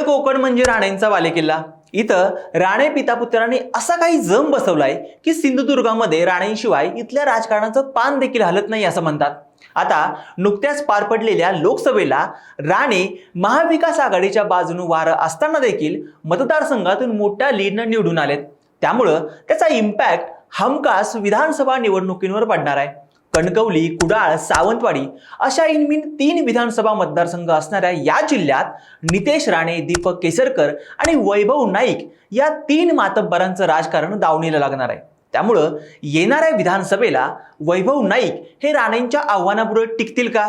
तळ कोकण म्हणजे राणेंचा बालेकिल्ला. इथं राणे पितापुत्रांनी असा काही जम बसवलाय की सिंधुदुर्गामध्ये राणेंशिवाय इथल्या राजकारणाचं पान देखील हलत नाही असं म्हणतात. आता नुकत्याच पार पडलेल्या लोकसभेला राणे महाविकास आघाडीच्या बाजूने वारं असताना देखील मतदारसंघातून मोठ्या लीडनं निवडून आलेत. त्यामुळं त्याचा इम्पॅक्ट हमखास विधानसभा निवडणुकींवर पडणार आहे. कणकवली कुडाळ सावंतवाडी अशा इनमिन तीन विधानसभा मतदारसंघ असणाऱ्या या जिल्ह्यात नितेश राणे दीपक केसरकर आणि वैभव नाईक या तीन मातब्बरांचं राजकारण दावणीला लागणार आहे. त्यामुळं येणाऱ्या विधानसभेला वैभव नाईक हे राणेंच्या आव्हानापुढे टिकतील का?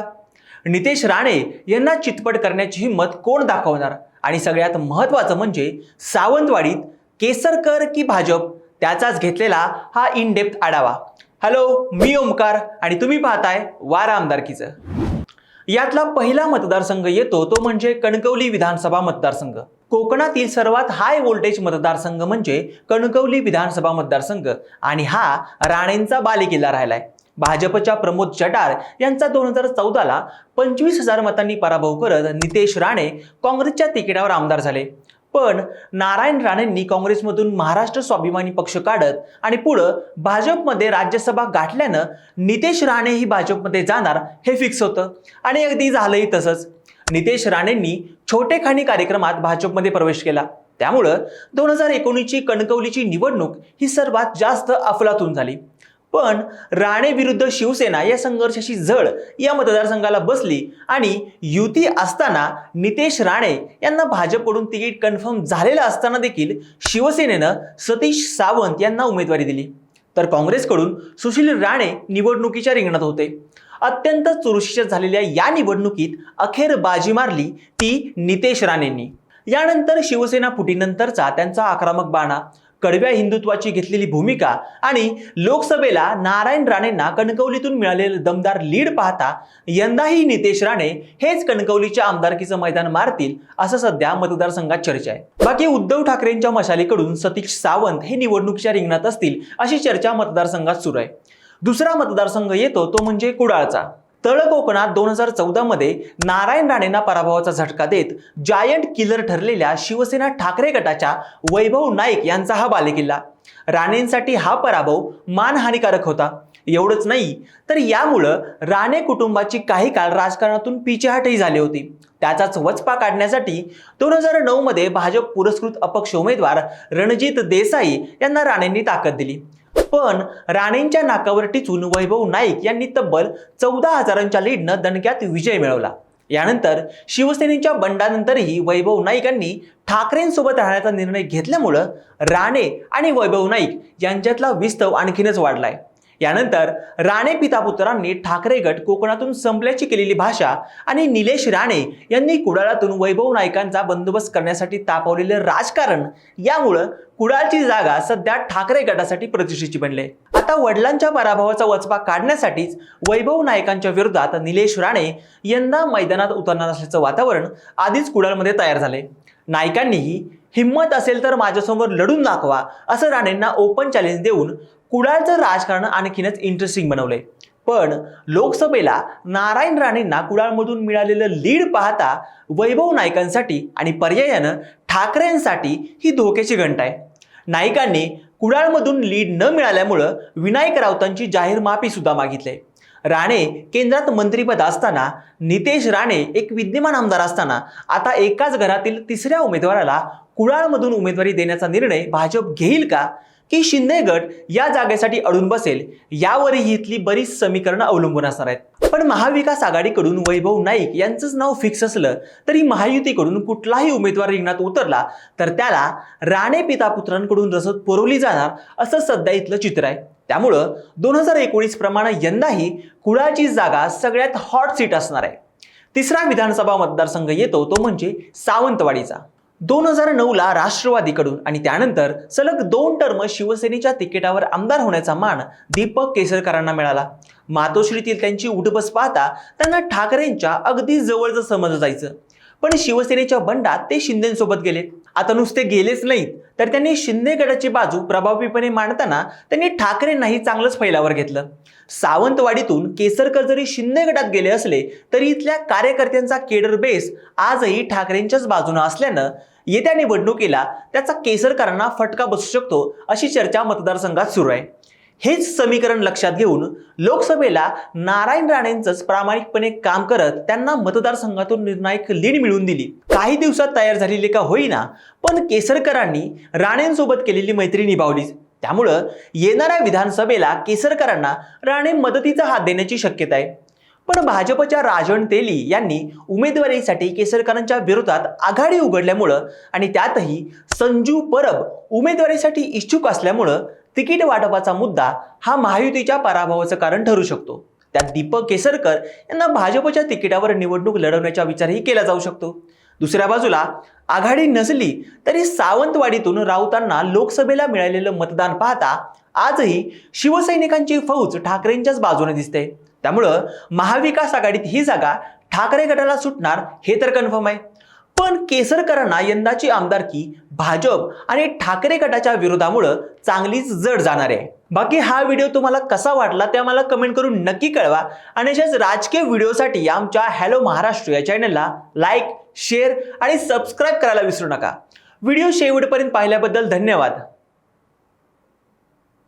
नितेश राणे यांना चितपट करण्याची हिंमत कोण दाखवणार? आणि सगळ्यात महत्त्वाचं म्हणजे सावंतवाडीत केसरकर की भाजप? त्याचाच घेतलेला हा इन डेप्थ आढावा. हॅलो मी ओमकार आणि तुम्ही पाहताय वार आमदारकीचं. यातला पहिला मतदारसंघ येतो तो म्हणजे कणकवली विधानसभा मतदारसंघ. कोकणातील सर्वात हाय व्होल्टेज मतदारसंघ म्हणजे कणकवली विधानसभा मतदारसंघ आणि हा राणेंचा बालेकिल्ला राहिलाय. भाजपच्या प्रमोद जटार यांचा दोन हजार चौदाला पंचवीस हजार मतांनी पराभव करत नितेश राणे काँग्रेसच्या तिकिटावर आमदार झाले. पण नारायण राणेंनी काँग्रेसमधून महाराष्ट्र स्वाभिमानी पक्ष काढत आणि पुढं भाजपमध्ये राज्यसभा गाठल्यानं नितेश राणे ही भाजपमध्ये जाणार हे फिक्स होतं. आणि अगदी झालंही तसंच. नितेश राणेंनी छोटेखानी कार्यक्रमात भाजपमध्ये प्रवेश केला. त्यामुळं दोन हजार एकोणीसची कणकवलीची निवडणूक ही सर्वात जास्त अफलातून झाली. पण राणे विरुद्ध शिवसेना या संघर्षाची झळ या मतदारसंघाला बसली आणि युती असताना नितेश राणे यांना भाजपकडून तिकीट कन्फर्म झालेलं असताना देखील शिवसेनेनं सतीश सावंत यांना उमेदवारी दिली. तर काँग्रेसकडून सुशील राणे निवडणुकीच्या रिंगणात होते. अत्यंत चुरशीच्या झालेल्या या निवडणुकीत अखेर बाजी मारली ती नितेश राणेंनी. यानंतर शिवसेना फुटीनंतरचा त्यांचा आक्रमक बाणा कडव्या हिंदुत्वाची घेतलेली भूमिका आणि लोकसभेला नारायण राणेंना कणकवलीतून मिळालेलं दमदार लीड पाहता यंदाही नितेश राणे हेच कणकवलीच्या आमदारकीचं मैदान मारतील असं सध्या मतदारसंघात चर्चा आहे. बाकी उद्धव ठाकरेंच्या मशालीकडून सतीश सावंत हे निवडणुकीच्या रिंगणात असतील अशी चर्चा मतदारसंघात सुरू आहे. दुसरा मतदारसंघ येतो तो म्हणजे कुडाळचा. तळ कोकणात दोन हजार चौदा मध्ये नारायण राणेंना पराभवाचा झटका देत जायंट किलर ठरलेल्या शिवसेना ठाकरे गटाच्या वैभव नाईक यांचा हा बालेकिल्ला. राणेंसाठी हा पराभव मानहानिकारक होता. एवढंच नाही तर यामुळं राणे कुटुंबाची काही काळ राजकारणातून पिछेहाटही झाली होती. त्याचाच वचपा काढण्यासाठी दोन हजार नऊ मध्ये भाजप पुरस्कृत अपक्ष उमेदवार रणजित देसाई यांना राणेंनी ताकद दिली. पण राणेंच्या नाकावर टिचून वैभव नाईक यांनी तब्बल चौदा हजारांच्या लीडनं दणक्यात विजय मिळवला. यानंतर शिवसेनेच्या बंडानंतरही वैभव नाईक यांनी ठाकरेंसोबत राहण्याचा निर्णय घेतल्यामुळं राणे आणि वैभव नाईक यांच्यातला विस्तव आणखीनच वाढलाय. यानंतर राणे पितापुत्रांनी ठाकरे गट कोकणातून संपल्याची केलेली भाषा आणि निलेश राणे यांनी कुडाळातून वैभव नाईकांचा बंदोबस्त करण्यासाठी तापवलेलं राजकारण यामुळं कुडाळची जागा सध्या ठाकरे गटासाठी प्रतिष्ठेची बनले आता वडिलांच्या पराभवाचा वचपा काढण्यासाठीच वैभव नायकांच्या विरोधात निलेश राणे यंदा मैदानात उतरणार असल्याचं वातावरण आधीच कुडाळमध्ये तयार झाले नायकांनीही हिंमत असेल तर माझ्यासमोर लढून दाखवा असं राणेंना ओपन चॅलेंज देऊन कुडाळचं राजकारण आणखीनच इंटरेस्टिंग बनवलंय. पण लोकसभेला नारायण राणेंना कुडाळमधून मिळालेलं लीड पाहता वैभव नायकांसाठी आणि पर्यायानं ठाकरेंसाठी ही धोक्याची घंट आहे. नाईकांनी कुडाळमधून लीड न मिळाल्यामुळं विनायक राऊतांची जाहीर माफी सुद्धा मागितली. राणे केंद्रात मंत्रीपद असताना नितेश राणे एक विद्यमान आमदार असताना आता एकाच घरातील तिसऱ्या उमेदवाराला कुडाळमधून उमेदवारी देण्याचा निर्णय भाजप घेईल का? की शिंदे गट या जागेसाठी अडून बसेल यावरही इथली बरीच समीकरणं अवलंबून असणार आहेत. पण महाविकास आघाडीकडून वैभव नाईक यांचंच नाव फिक्स असलं तरी महायुतीकडून कुठलाही उमेदवार रिंगणात उतरला तर त्याला राणे पितापुत्रांकडून रसद पुरवली जाणार असं सध्या इथलं चित्र आहे. त्यामुळं दोन हजार एकोणीस प्रमाणे यंदाही कुडाळची जागा सगळ्यात हॉट सीट असणार आहे. तिसरा विधानसभा मतदारसंघ येतो तो म्हणजे सावंतवाडीचा. दोन हजार नऊला राष्ट्रवादीकडून आणि त्यानंतर सलग दोन टर्म शिवसेनेच्या तिकिटावर आमदार होण्याचा मान दीपक केसरकरांना मिळाला. मातोश्रीतील त्यांची उठबस पाहता त्यांना ठाकरेंच्या अगदी जवळचं समजलं जायचं. पण शिवसेनेच्या बंडात ते शिंदेसोबत गेले. आता नुसते गेलेच नाहीत. तर त्यांनी शिंदे गटाची बाजू प्रभावीपणे मांडताना त्यांनी ठाकरेंनाही चांगलंच फैलावर घेतलं. सावंतवाडीतून केसरकर जरी शिंदे गटात गेले असले तरी इथल्या कार्यकर्त्यांचा केडर बेस आजही ठाकरेंच्याच बाजूनं असल्यानं येत्या निवडणुकीला त्याचा केसरकरांना फटका बसू शकतो अशी चर्चा मतदारसंघात सुरू आहे. हेच समीकरण लक्षात घेऊन लोकसभेला नारायण राणेंचंच प्रामाणिकपणे काम करत त्यांना मतदारसंघातून निर्णायक लीड मिळवून दिली. काही दिवसात तयार झालेली का होईना पण केसरकरांनी राणेंसोबत केलेली मैत्री निभावलीच त्यामुळं येणाऱ्या विधानसभेला केसरकरांना राणे मदतीचा हात देण्याची शक्यता आहे. पण भाजपच्या राजन तेली यांनी उमेदवारीसाठी केसरकरांच्या विरोधात आघाडी उघडल्यामुळं आणि त्यातही संजू परब उमेदवारीसाठी इच्छुक असल्यामुळं तिकीट वाटपाचा मुद्दा हा महायुतीच्या पराभवाचं कारण ठरू शकतो. त्यात दीपक केसरकर यांना भाजपच्या तिकिटावर निवडणूक लढवण्याचा विचारही केला जाऊ शकतो. दुसऱ्या बाजूला आघाडी नसली तरी सावंतवाडीतून राऊतांना लोकसभेला मिळालेलं मतदान पाहता आजही शिवसैनिकांची फौज ठाकरेंच्याच बाजूने दिसते. त्यामुळं महाविकास आघाडीत ही जागा ठाकरे गटाला सुटणार हे तर कन्फर्म आहे. पण केसरकरांना यंदाची आमदारकी भाजप आणि ठाकरे गटाच्या विरोधामुळं चांगलीच जड जाणार आहे. बाकी हा व्हिडिओ तुम्हाला कसा वाटला ते आम्हाला कमेंट करून नक्की कळवा. आणि अशाच राजकीय व्हिडिओसाठी आमच्या हॅलो महाराष्ट्र या चॅनलला लाईक शेअर आणि सबस्क्राईब करायला विसरू नका. व्हिडिओ शेवटपर्यंत पाहिल्याबद्दल धन्यवाद.